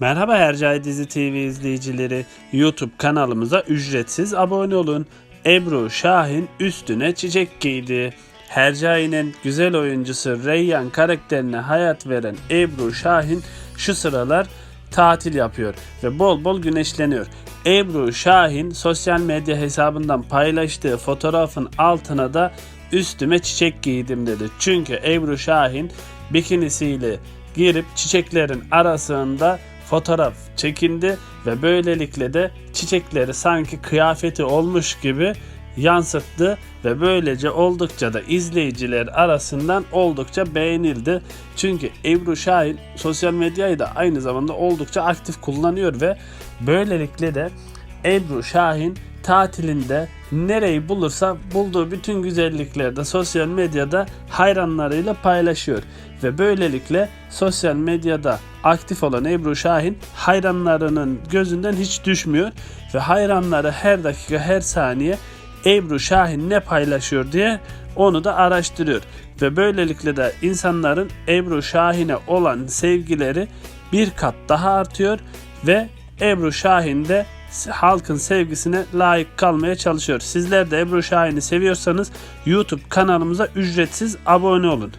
Merhaba Hercai Dizi TV izleyicileri. YouTube kanalımıza ücretsiz abone olun. Ebru Şahin üstüne çiçek giydi. Hercai'nin güzel oyuncusu Reyyan karakterine hayat veren Ebru Şahin şu sıralar tatil yapıyor ve bol bol güneşleniyor. Ebru Şahin sosyal medya hesabından paylaştığı fotoğrafın altına da üstüme çiçek giydim dedi. Çünkü Ebru Şahin bikinisiyle girip çiçeklerin arasında fotoğraf çekindi ve böylelikle de çiçekleri sanki kıyafeti olmuş gibi yansıttı ve böylece oldukça da izleyiciler arasından oldukça beğenildi. Çünkü Ebru Şahin sosyal medyayı da aynı zamanda oldukça aktif kullanıyor ve böylelikle de Ebru Şahin tatilinde nereyi bulursa bulduğu bütün güzellikleri de sosyal medyada hayranlarıyla paylaşıyor. Ve böylelikle sosyal medyada aktif olan Ebru Şahin hayranlarının gözünden hiç düşmüyor. Ve hayranları her dakika her saniye Ebru Şahin ne paylaşıyor diye onu da araştırıyor. Ve böylelikle de insanların Ebru Şahin'e olan sevgileri bir kat daha artıyor ve Ebru Şahin de halkın sevgisine layık kalmaya çalışıyor. Sizler de Ebru Şahin'i seviyorsanız YouTube kanalımıza ücretsiz abone olun.